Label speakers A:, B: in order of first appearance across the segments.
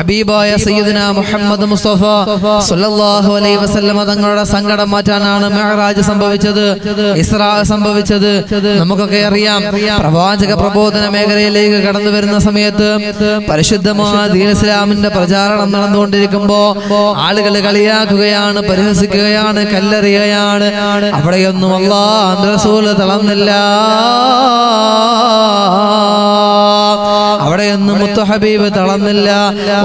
A: ഹബീബായ സയ്യിദന മുഹമ്മദ് മുസ്തഫ സല്ലല്ലാഹു അലൈഹി വസല്ലമ തങ്ങളുടെ സങ്കടം മാറ്റാനാണ് മെഹറാജ് സംഭവിച്ചത്. ഇസ്രാ സംഭവിച്ചത്. നമുക്കൊക്കെ അറിയാം. പ്രവാചക പ്രബോധന മേഖലയിലേക്ക് കടന്നു വരുന്ന സമയത്ത് പരിശുദ്ധമായ ദീൻ ഇസ്ലാമിന്റെ പ്രചാരണം നടന്നുകൊണ്ടിരിക്കുമ്പോ ആളുകൾ കളിയാക്കുകയാണ് പരിഹസിക്കുകയാണ് കല്ലെറിയുകയാണ്. അവിടെയൊന്നും അള്ളാഹ് റസൂൽ തളർന്നില്ല. അവിടെയൊന്നും ഒന്നും ഹബീബ് തളർന്നില്ല.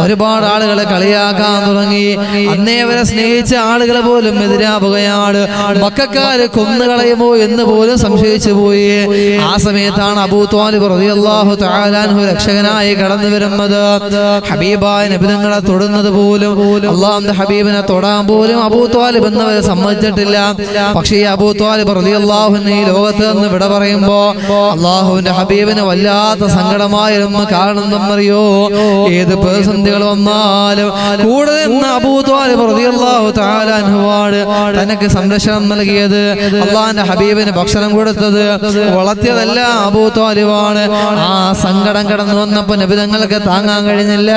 A: ഒരുപാട് ആളുകളെ കളിയാക്കാൻ തുടങ്ങി. അന്നേ അവരെ സ്നേഹിച്ച ആളുകൾ പോലും എതിരാവുകയാണ് മക്കാര് കൊന്നുകളയുമോ എന്ന് പോലും സംശയിച്ചു പോയി. ആ സമയത്താണ് അബൂ ത്വാലിബ് റളിയല്ലാഹു തആലാൻഹു രക്ഷകനായി കടന്നു വരുന്നത്. ഹബീബായ നബിതങ്ങളെ തൊടുന്നത് പോലും അള്ളാഹുന്റെ ഹബീബിനെ തൊടാൻ പോലും അബൂ ത്വാലിബ് എന്നവരെ സമ്മതിച്ചിട്ടില്ല. പക്ഷേ ഈ അബൂ ത്വാലിബ് റളിയല്ലാഹു ഈ ലോകത്ത് നിന്ന് വിട പറയുമ്പോ അള്ളാഹുവിന്റെ ഹബീബിന് വല്ലാത്ത സങ്കടമായിരുന്നു. കാണുന്നറിയോ ഏത് പ്രതിസന്ധികൾ വന്നാലും കൂടെ നിന്ന് അബൂ ത്വാലിബ് റളിയല്ലാഹു തആല അൻഹുവാണ് തനക്ക് സംരക്ഷണം നൽകിയത്. അള്ളാഹിന്റെ ഹബീബിന് ഭക്ഷണം കൊടുത്തത് വളർത്തിയതല്ല അബൂത്വാലിവാണ് ആ സങ്കടം കടന്നു വന്നപ്പോ നബിതങ്ങൾക്ക് താങ്ങാൻ കഴിഞ്ഞില്ല.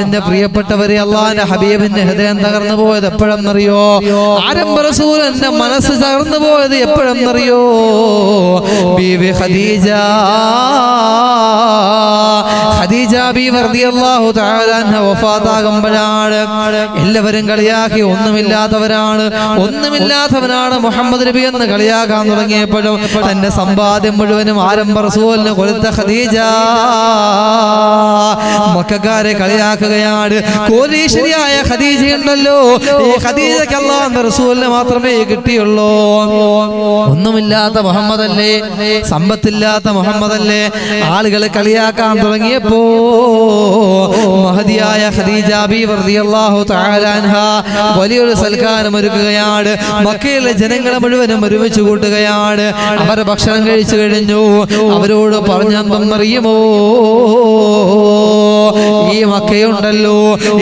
A: എന്റെ പ്രിയപ്പെട്ടവരെ അള്ളാഹിന്റെ ഹബീബിന്റെ ഹൃദയം തകർന്നു പോയത് എപ്പോഴെന്നറിയോ? ആരംഭ റസൂൽ എന്റെ മനസ്സ് തകർന്നു പോയത് എപ്പോഴെന്നറിയോ? ബീവി ഖദീജ. ഖദീജ ബീവി റളിയല്ലാഹു തആല അൻഹ വഫാത്താകുമ്പോഴാണ്. എല്ലാവരും കളിയാക്കി ഒന്നുമില്ലാത്തവരാണ്. ഒന്നുമില്ലാത്തവനാണ് മുഹമ്മദ് നബി എന്ന് കളിയാക്കാൻ തുടങ്ങിയപ്പോഴും തന്റെ സമ്പാദ്യം മുഴുവനും ആരംഭ റസൂലിന് കൊടുത്ത ഖദീജ. മക്കാരെ കളിയാക്കുകയാണ്. കോലീശ്വരിയായ ഖദീജ ഉണ്ടല്ലോ. ഈ ഖദീജക്ക് അള്ളാഹുവിന്റെ റസൂലിന് മാത്രമേ കിട്ടിയുള്ളൂ. ഒന്നുമില്ലാത്ത മുഹമ്മദ് അല്ലേ സമ്പത്തില്ലാത്ത മുഹമ്മദ് അല്ലേ ആളുകളെ കളിയാക്കാൻ തുടങ്ങിയപ്പോ മഹതിയായ ഖദീജ ബി റളിയല്ലാഹു തആല അൻഹ വലിയൊരു സൽക്കാരം ഒരുക്കുകയാണ്. മക്കയിലെ ജനങ്ങളെ മുഴുവനും ഒരുമിച്ച് കൂട്ടുകയാണ്. അവർ ഭക്ഷണം കഴിച്ചു കഴിഞ്ഞു. അവരോട് പറഞ്ഞെന്നറിയുമോ ഈ മക്കയുണ്ടല്ലോ.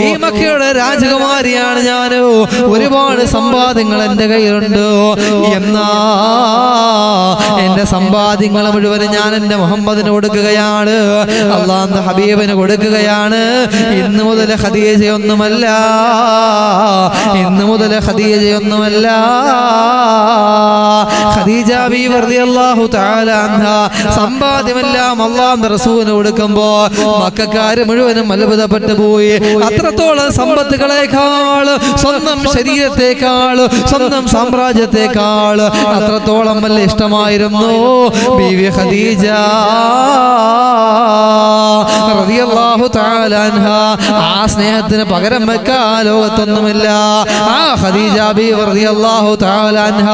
A: ഈ മക്കയുടെ രാജകുമാരിയാണ് ഞാൻ ഒരുപാട് സമ്പാദ്യങ്ങൾ എന്റെ കയ്യിലുണ്ട്. എന്നാ എന്റെ സമ്പാദ്യങ്ങൾ മുഴുവൻ ഞാൻ എന്റെ മുഹമ്മദിന് കൊടുക്കുകയാണ്. അള്ളാഹ് ഹബീബിന് കൊടുക്കുകയാണ്. ഇന്ന് മുതൽ ഹദീജയൊന്നുമല്ല ഇന്ന് മുതൽ ഖദീജയൊന്നുമല്ല. ഖദീജ ബി റളിയല്ലാഹു തആല അൻഹ. സമ്പാദ്യമെല്ലാം അള്ളാഹുവിന്റെ റസൂലിന് കൊടുക്കുമ്പോ മക്കാര് മുഴുവനും അത്ഭുതപ്പെട്ടു പോയി. അത്രത്തോളം സമ്പത്തുകളെക്കാൾ സ്വന്തം ശരീരത്തെക്കാൾ സ്വന്തം സാമ്രാജ്യത്തെക്കാൾ അത്രത്തോളം വല്ല ഇഷ്ടമായിരുന്നു ബീവി ഖദീജ. റളിയല്ലാഹു തആല അൻഹ. ആ സ്നേഹത്തിന് പകരം വെക്കാൻ ലോകത്തൊന്നുമില്ല. ആ ഖദീജ ബി റളിയല്ലാഹു തആല അൻഹ.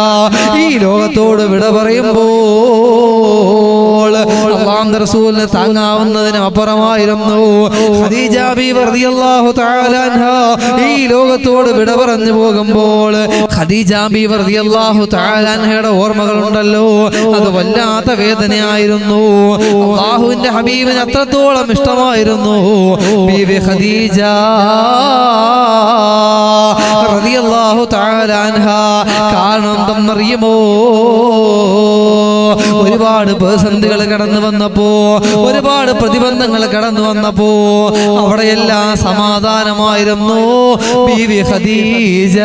A: ഈ ലോകത്തോട് വിട പറയുമ്പോൾ താങ്ങാവുന്നതിനും അപ്പുറമായിരുന്നു. ഈ ലോകത്തോട് വിട പറഞ്ഞു പോകുമ്പോൾ ഖദീജ ബി റളിയല്ലാഹു തആല അൻഹയുടെ ഓർമ്മകളുണ്ടല്ലോ. അത് വല്ലാത്ത വേദനയായിരുന്നു. അള്ളാഹുവിന്റെ ഹബീബിന് അത്രത്തോളം ഇഷ്ടമായിരുന്നു. ഖദീജ കാരണം എന്തെന്നറിയുമോ? ഒരുപാട് പ്രതിസന്ധികൾ കടന്നു വന്നപ്പോ ഒരുപാട് പ്രതിബന്ധങ്ങൾ കടന്നു വന്നപ്പോ അവിടെയെല്ലാം സമാധാനമായിരുന്നു. ഖദീജ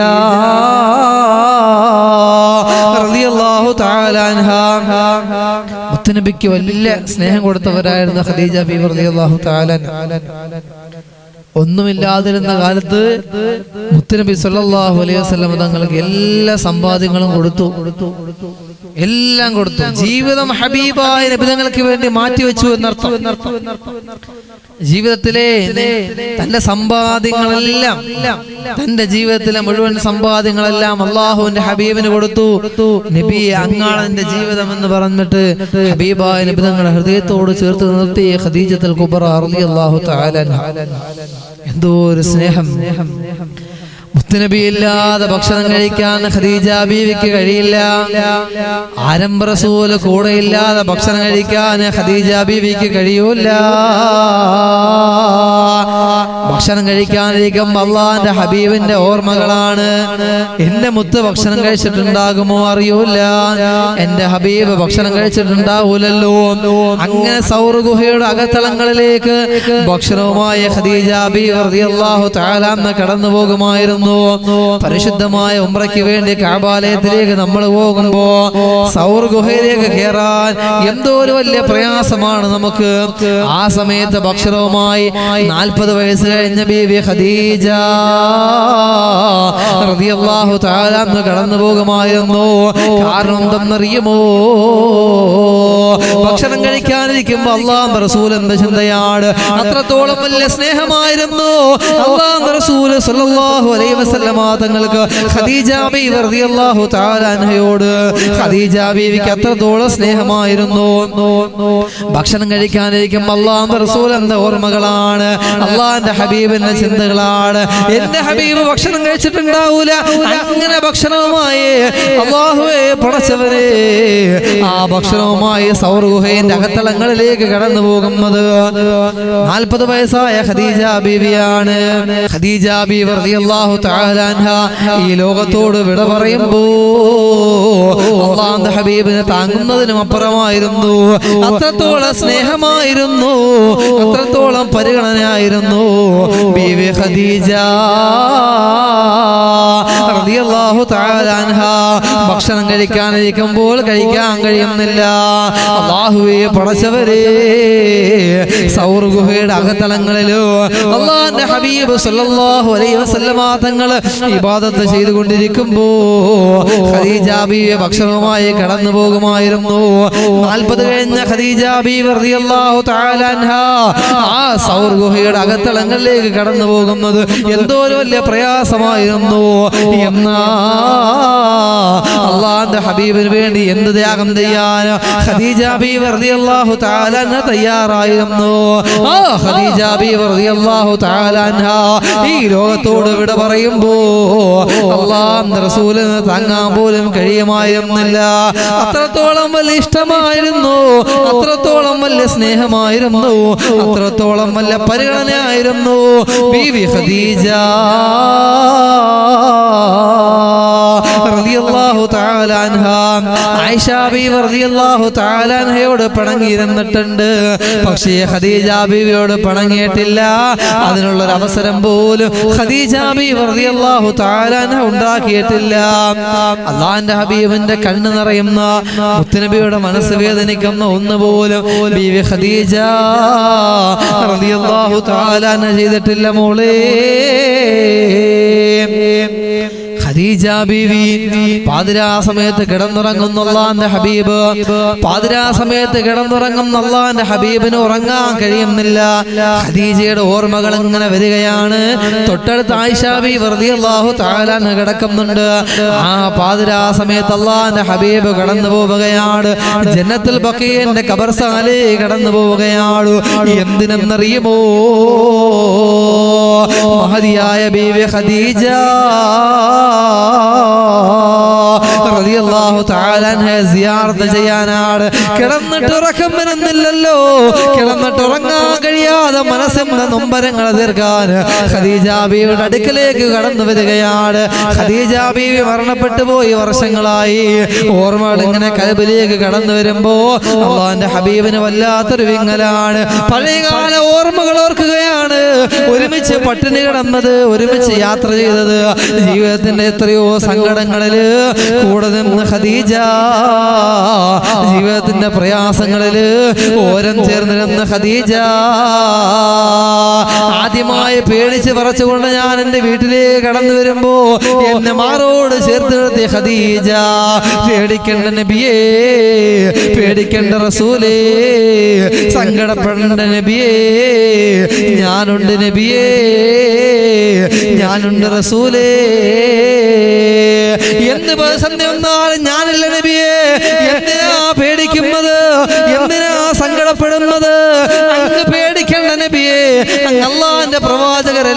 A: മുത്തനബിക്ക് വലിയ സ്നേഹം കൊടുത്തവരായിരുന്നു ഖദീജ ബി റളിയല്ലാഹു തആല. ഒന്നുമില്ലാതിരുന്ന കാലത്ത് മുത്തനബി സല്ലല്ലാഹു അലൈഹി വസല്ലം തങ്ങൾക്ക് എല്ലാ സമ്പാദ്യങ്ങളും കൊടുത്തു കൊടുത്തു കൊടുത്തു. എല്ലാം കൊടുത്തു. ജീവിതം ഹബീബായ നബിതങ്ങൾക്ക് വേണ്ടി മാറ്റിവെച്ചു എന്നർത്ഥം. ജീവിതത്തിലെ തന്റെ സമ്പാദ്യങ്ങളെല്ലാം തന്റെ ജീവിതത്തിലെ മുഴുവൻ സമ്പാദ്യങ്ങളെല്ലാം അള്ളാഹുവിന്റെ ഹബീബിന് കൊടുത്തു. നബി അങ്ങാളന്റെ ജീവിതം എന്ന് പറഞ്ഞിട്ട് ഹബീബായ നബിതങ്ങളുടെ ഹൃദയത്തോട് ചേർത്ത് നിർത്തി ഖദീജത്തുൽ കുബറ. എന്തോ ഒരു സ്നേഹം. മുത്തുനബി ഭക്ഷണം കഴിക്കാൻ ഖദീജ ബീവിക്ക് കഴിയില്ല. ആരംഭ റസൂൽ കൂടെ ഇല്ലാതെ ഭക്ഷണം കഴിക്കാൻ ഖദീജ ബീവിക്ക് കഴിയൂല ഭക്ഷണം കഴിക്കാനിരിക്കും അള്ളാന്റെ ഹബീബിന്റെ ഓർമ്മകളാണ്. എന്റെ മുത്ത് ഭക്ഷണം കഴിച്ചിട്ടുണ്ടാകുമോ അറിയൂല. എന്റെ ഹബീബ് ഭക്ഷണം കഴിച്ചിട്ടുണ്ടാവൂലല്ലോ. അങ്ങനെ സൗർ ഗുഹയുടെ അകത്തളങ്ങളിലേക്ക് ഭക്ഷണവുമായ ഖദീജ കടന്നു പോകുമായിരുന്നു. പരിശുദ്ധമായ ഉംറയ്ക്ക് വേണ്ടി കാബാലയത്തിലേക്ക് നമ്മൾ പോകുമ്പോ സൗർ ഗുഹയിലേക്ക് കയറാൻ എന്തോ ഒരു വലിയ പ്രയാസമാണ് നമുക്ക്. ആ സമയത്ത് ഭക്ഷണവുമായി നാൽപ്പത് വയസ്സ് കഴിഞ്ഞ ബീവി ഖദീജ റളിയല്ലാഹു തആല അന്ന് കടന്നു പോകുമായിരുന്നു. കാരണം എന്തെന്നറിയുമോ ഭക്ഷണം കഴിക്കാനിരിക്കുമ്പോ അള്ളാഹ് റസൂൽ എന്ത് ചിന്തയാണ്. അത്രത്തോളം വലിയ സ്നേഹമായിരുന്നു. അള്ളാഹ് റസൂൽ സല്ലല്ലാഹു അലൈഹി വസല്ലമ തങ്ങൾക്ക് ഖദീജ ബീവി റളിയല്ലാഹു തആല അൻഹയോട് ഖദീജ ബീവിക്ക് അത്രത്തോളം സ്നേഹമായിരുന്നു. ഭക്ഷണം കഴിക്കാനിരിക്കുമ്പോൾ അള്ളാഹ് റസൂൽ എന്ന ഓർമ്മകളാണ്. അള്ളാഹിന്റെ എന്ന ചിന്തകളാണ്. എന്റെ ഹബീബ് ഭക്ഷണം കഴിച്ചിട്ടുണ്ടാവൂല. അങ്ങനെ ഭക്ഷണവുമായി അള്ളാഹുവേ പടച്ചവരെ ഭക്ഷണവുമായി സൗർഗുഹയിന്റെ അകത്തളങ്ങളിലേക്ക് കടന്നു പോകുന്നത്. നാൽപ്പത് വയസ്സായ ഖദീജ ബീവിയാണ്. ഖദീജ ബീവർ അള്ളാഹു ഈ ലോകത്തോട് വിട പറയുമ്പോ ഹബീബിനെ താങ്ങുന്നതിനും അപ്പുറമായിരുന്നു. അത്രത്തോളം സ്നേഹമായിരുന്നു. അത്രത്തോളം പരിഗണനയായിരുന്നു. ബീവി ഖദീജ റളിയല്ലാഹു തആല ഭക്ഷണം കഴിക്കാനിരിക്കുമ്പോൾ കഴിക്കാൻ കഴിയുന്നില്ല. അള്ളാഹുവെ പടച്ചവരെ സൗർ ഗുഹയുടെ അകത്തളങ്ങളിലോ അള്ളാഹിന്റെ ഹബീബ് സല്ലല്ലാഹു അലൈഹി വസല്ലമ തങ്ങൾ ഇബാദത്ത് ചെയ്തുകൊണ്ടിരിക്കുമ്പോ ഖദീജ ബീവി ഭക്ഷണവുമായി കടന്നു പോകുമായിരുന്നു. നാൽപ്പത് കഴിഞ്ഞ ഖദീജ ബീവി റളിയല്ലാഹു തആല ആ സൗർ ഗുഹയുടെ അകത്തളങ്ങളിലേക്ക് കടന്നു പോകുന്നത് എന്തോ ഒരു വലിയ പ്രയാസമായിരുന്നു. എന്നാ അള്ളാന്റെ ഹബീബിന് വേണ്ടി എന്ത് ത്യാഗം ചെയ്യാനോ ഖദീജ ബി റളിയല്ലാഹു തആല തയ്യാറായിരുന്നു ആ ഖദീജ ബി റളിയല്ലാഹു തആല ഈ ലോകത്തോട് വിട പറയുമ്പോ അള്ളാന്റെ റസൂലിന് താങ്ങാൻ പോലും കഴിയുമായിരുന്നില്ല അത്രത്തോളം വലിയ ഇഷ്ടമായിരുന്നു അത്രത്തോളം വലിയ സ്നേഹമായിരുന്നു അത്രത്തോളം വലിയ പരിഗണനയായിരുന്നു ബീവി ഖദീജ റളിയല്ലാഹു തആല അൻഹ. ആയിഷ ബീവി തആല അൻഹയോട് പണങ്ങിയിരുന്നിട്ടുണ്ട്. പക്ഷേ ഖദീജ ബീവിയോട് പണങ്ങിയിട്ടില്ല. അതിനുള്ള ഒരു അവസരം പോലും ഖദീജ ബീവി റളിയല്ലാഹു തആല അൻഹ ഉണ്ടാക്കിയിട്ടില്ല. അള്ളാഹിന്റെ ഹബീബിന്റെ കണ്ണ് നിറയുന്ന മുത്തുനബിയുടെ മനസ്സ് വേദനിക്കുന്ന ഒന്ന് പോലും ബീവി ഖദീജ റളിയല്ലാഹു തആല അൻഹ ചെയ്തിട്ടില്ല മോളേ. ഖദീജ ബീവി പാതിരാ സമയത്ത് കിടന്നുറങ്ങുന്ന അള്ളാന്റെ ഹബീബ് പാതിരാ സമയത്ത് കിടന്നുറങ്ങുന്ന അള്ളാന്റെ ഹബീബിന് ഉറങ്ങാൻ കഴിയുന്നില്ല. ഖദീജയുടെ ഓർമ്മകൾ ഇങ്ങനെ വരികയാണ്. തൊട്ടടുത്ത് ആയിഷ ബി വെറുതെ അള്ളാഹു താലാന്ന് കിടക്കുന്നുണ്ട്. ആ പാതിരാ സമയത്ത് അള്ളാന്റെ ഹബീബ് കടന്നു പോവുകയാണ്. ജന്നത്തുൽ ബക്കീന്റെ കബർസാലേ കടന്നു പോവുകയാണ്. എന്തിനെന്നറിയുമോ? മഹതിയായ ബീവി ഖദീജ. റളിയല്ലാഹു തആല അൻഹയെ സിയാറത്ത് ചെയ്യാനാണ്. കിടന്നിട്ട് ഉറക്കം വരുന്നില്ലല്ലോ കിടന്നിട്ട് ഉറങ്ങാൻ കഴിയാതെ മനസ്സിന്റെ നൊമ്പരങ്ങൾ തീർക്കാൻ ഖദീജ ബീവിയുടെ അടുക്കലേക്ക് കടന്നു വരികയാണ്. ഖദീജ ബീവി മരണപ്പെട്ടു പോയി വർഷങ്ങളായി. ഓർമ്മകൾ ഇങ്ങനെ കൽബിലേക്ക് കടന്നു വരുമ്പോ അള്ളാന്റെ ഹബീബിന് വല്ലാത്തൊരു വിങ്ങലാണ്. പഴയകാല ഓർമ്മകൾ ഓർക്കുകയാണ്. ഒരുമിച്ച് പട്ടിണി കിടന്നത് ഒരുമിച്ച് യാത്ര ചെയ്തത് ജീവിതത്തിന്റെ എത്രയോ സങ്കടങ്ങളിൽ കൂടെ നിന്ന് ഖദീജ ജീവിതത്തിന്റെ പ്രയാസങ്ങളിൽ ഓരം ചേർന്നിരുന്ന ഖദീജ. ആദ്യമായി പേടിച്ച് പറച്ചുകൊണ്ട് ഞാൻ എന്റെ വീട്ടിലേക്ക് കടന്നു വരുമ്പോ എന്നെ മാറോട് ചേർത്ത് നിർത്തിയ ഖദീജ. പേടിക്കേണ്ട നബിയേ പേടിക്കേണ്ട റസൂലേ സങ്കടപ്പെടേണ്ട നബിയേ ഞാനുണ്ട് നബിയേ ഞാനുണ്ട് റസൂലേ. എന്ത് പ്രതിസന്ധി വന്നാലും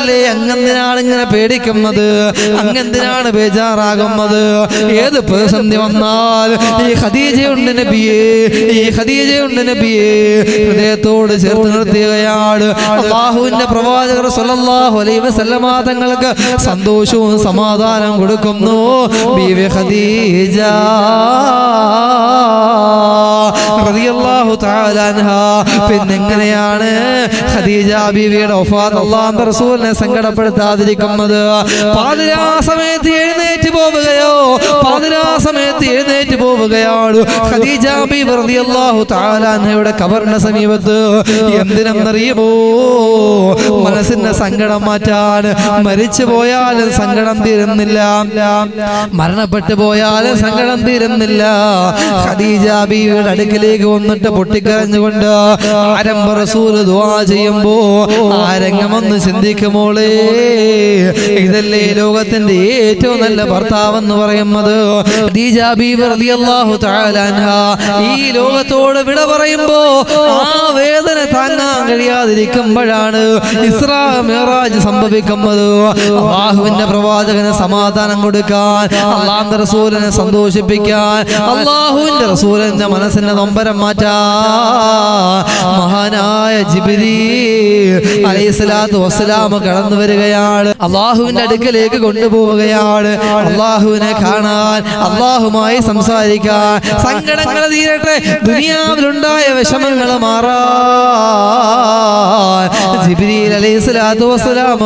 A: പ്രവാചകരല്ലേ അങ്ങെന്തിനാണ് ഇങ്ങനെ പേടിക്കുന്നത്? അങ്ങെന്തിനാണ് ബേജാറാകുന്നത്? ഏത് പ്രതിസന്ധി വന്നാൽ ഈ ഖദീജയുണ്ട് നബിയേ ഈ ഖദീജയുണ്ട് നബിയേ. ഹൃദയത്തോട് ചേർത്ത് നിർത്തുകയാണ്. അള്ളാഹുവിന്റെ പ്രവാചകർ സല്ലല്ലാഹു അലൈഹി വസല്ലമ തങ്ങൾക്ക് സന്തോഷവും സമാധാനവും കൊടുക്കുന്നു. ബീവി ഖദീജ. റളിയല്ലാഹു തആല അൻഹാ. പിന്നെങ്ങനെയാണ് ഖദീജ ബീവിയുടെ വഫാത്ത് അള്ളാഹുവിന്റെ റസൂലിനെ സങ്കടപ്പെടുത്താതിരിക്കുന്നത്? പാതിരാ സമയത്ത് എഴുന്നേറ്റ് പോവുകയോ? പാതിരാ സമയത്ത് എഴുന്നേറ്റ് പോവുകയാണ് ഖദീജ കബറിന്റെ സമീപത്ത്. എന്തിനെന്നറിയുമോ? മനസ്സിന്റെ സങ്കടം മാറ്റാൻ. മരിച്ചു പോയാലും സങ്കടം തീരുന്നില്ല. മരണപ്പെട്ടു പോയാലും സങ്കടം തീരുന്നില്ല. ഖദീജ ബീവിയുടെ അടുക്കലേക്ക് വന്നിട്ട് പൊട്ടിക്കരഞ്ഞുകൊണ്ട് ആരംഭ റസൂൽ ദുആ ചെയ്യുമ്പോ ആരംഗമൊന്ന് ചിന്തിക്കുമോളേ ഇതല്ലേ ലോകത്തിന്റെ ഏറ്റവും നല്ല ഭർത്താവെന്ന് പറയുന്നത്. തആല അൻഹാ. ഈ ലോകത്തോട് വിട പറയുമ്പോ ആ വേദന താങ്ങാൻ കഴിയാതിരിക്കുമ്പോഴാണ് ഇസ്രാ മിറാജ് സംഭവിക്കുന്നത്. അള്ളാഹുവിന്റെ പ്രവാചകന് സമാധാനം കൊടുക്കാൻ അള്ളാന്റെ റസൂലിനെ സന്തോഷിപ്പിക്കാൻ അള്ളാഹുവിന്റെ റസൂലിന്റെ മനസ്സിന്റെ നൊമ്പരം മാറ്റാ മഹാനായ ജിബിരി അലൈഹിസ്സലാത്തു വസ്സലാമ കടന്നു വരികയാണ്. അള്ളാഹുവിന്റെ അടുക്കലേക്ക് കൊണ്ടുപോവുകയാണ്. അള്ളാഹുവിനെ കാണാൻ അള്ളാഹുമായി സംസാരിക്കാൻ സങ്കടങ്ങൾ തീരട്ടെ. ദുനിയാവിലുണ്ടായ വിഷമങ്ങൾ മാറാ. ജിബ്രീൽ അലൈഹി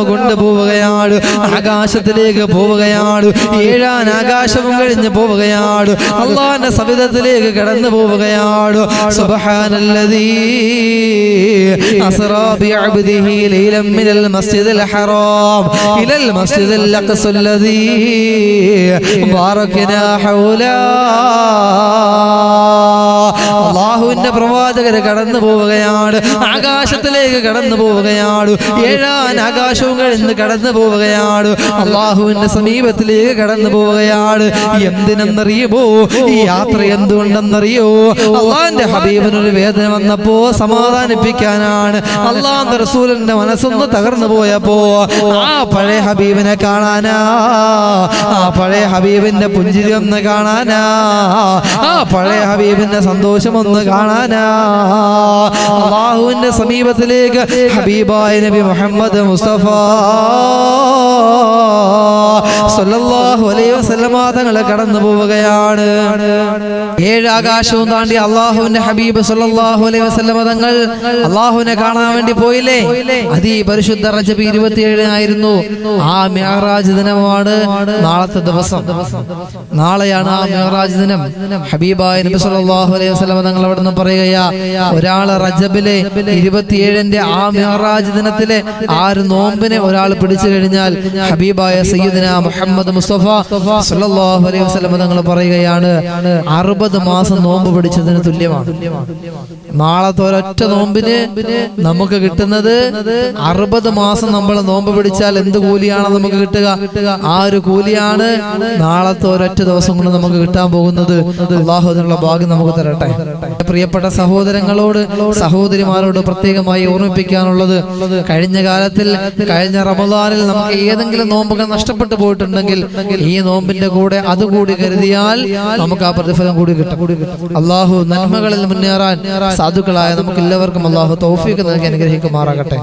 A: കൊണ്ടുപോവുകയാണ് ആകാശത്തിലേക്ക് പോവുകയാണ് ഏഴാൻ ആകാശവും കഴിഞ്ഞ് പോവുകയാണ് അള്ളാന്റെ സവിധത്തിലേക്ക് കടന്നു പോവുകയാണ് സുബ്ഹാനല്ലദീ അസ്റാ ഹറാം. ഇലൽ ഹൗലാ. আল্লাহ। അള്ളാഹുവിന്റെ പ്രവാചകര് കടന്നു പോവുകയാണ്. ആകാശത്തിലേക്ക് കടന്നു പോവുകയാണ് ഏഴാൻ ആകാശവും കഴിഞ്ഞ് കടന്നു പോവുകയാണ് അള്ളാഹുവിന്റെ സമീപത്തിലേക്ക് കടന്നു പോവുകയാണ് എന്തിനെന്നറിയുമോ? ഈ യാത്ര എന്തുകൊണ്ടെന്നറിയോ? അള്ളാഹിന്റെ ഹബീബിനൊരു വേദന വന്നപ്പോ സമാധാനിപ്പിക്കാനാണ്. അള്ളാന്റെ റസൂലിന്റെ മനസ്സൊന്ന് തകർന്നു പോയപ്പോ ആ പഴയ ഹബീബിനെ കാണാനാ ആ പഴയ ഹബീബിന്റെ പുഞ്ചിരി ഒന്ന് കാണാനാ ആ പഴയ ഹബീബിന്റെ സന്തോഷം ഒന്ന് കാണാനാ അള്ളാഹുവിന്റെ സമീപത്തിലേക്ക് ഹബീബായ നബി മുഹമ്മദ് മുസ്തഫ. സല്ലല്ലാഹു അലൈഹി വസല്ലമ തങ്ങൾ കടന്നു പോവുകയാണ് ഏഴ് ആകാശവും താണ്ടി അള്ളാഹുവിന്റെ ഹബീബ് സല്ലല്ലാഹു അലൈഹി വസ്ലമ തങ്ങൾ അള്ളാഹുവിനെ കാണാൻ വേണ്ടി പോയില്ലേ? അതിപരിശുദ്ധ റജബ് ഇരുപത്തിയേഴിനായിരുന്നു. ആ മെഹറാജ് ദിനമാണ് നാളത്തെ ദിവസം. നാളെയാണ് ആ മെഹറാജ് ദിനം. ഹബീബായ നബി സല്ലല്ലാഹു അലൈഹി വസ്ലമ തങ്ങൾ അവിടെ നിന്ന് പറയുകയാ ഒരാൾ റജബിലെ ഇരുപത്തിയേഴിന്റെ ആ മെഹറാജ് ദിനത്തിലെ ആ ഒരു നോമ്പിനെ ഒരാൾ പിടിച്ചു കഴിഞ്ഞാൽ ഹബീബായ സയ്യിദിന മുഹമ്മദ് മുസ്തഫ സല്ലല്ലാഹു അലൈഹി വസ്ലമ തങ്ങൾ പറയുകയാണ് അറുപത് മാസം നോമ്പ് പിടിച്ചതിന് തുല്യമാണ്. നാളത്തെ ഒരൊറ്റ നോമ്പിന് നമുക്ക് കിട്ടുന്നത് അറുപത് മാസം നമ്മൾ നോമ്പ് പിടിച്ചാൽ എന്ത് കൂലിയാണ് നമുക്ക് കിട്ടുക? ആ ഒരു കൂലിയാണ് നാളത്തെ ഒരൊറ്റ ദിവസം കൊണ്ട് നമുക്ക് കിട്ടാൻ പോകുന്നത് അള്ളാഹുദിനുള്ള ഭാഗ്യം നമുക്ക് തരട്ടെ. പ്രിയപ്പെട്ട സഹോദരങ്ങളോട് സഹോദരിമാരോട് പ്രത്യേകമായി ഓർമ്മിപ്പിക്കാനുള്ളത് കഴിഞ്ഞ കാലത്തിൽ കഴിഞ്ഞ റമദാനിൽ നമുക്ക് ഏതെങ്കിലും നോമ്പുകൾ നഷ്ടപ്പെട്ടു പോയിട്ടുണ്ടെങ്കിൽ ഈ നോമ്പിന്റെ കൂടെ അതുകൂടി കരുതിയാൽ നമുക്ക് ആ പ്രതിഫലം കൂടി കിട്ടും അള്ളാഹു നന്മകളിൽ മുന്നേറാൻ സാധുക്കളായ നമുക്ക് എല്ലാവർക്കും അള്ളാഹു തൗഫീഖ് നൽകി അനുഗ്രഹിക്കുമാറാകട്ടെ.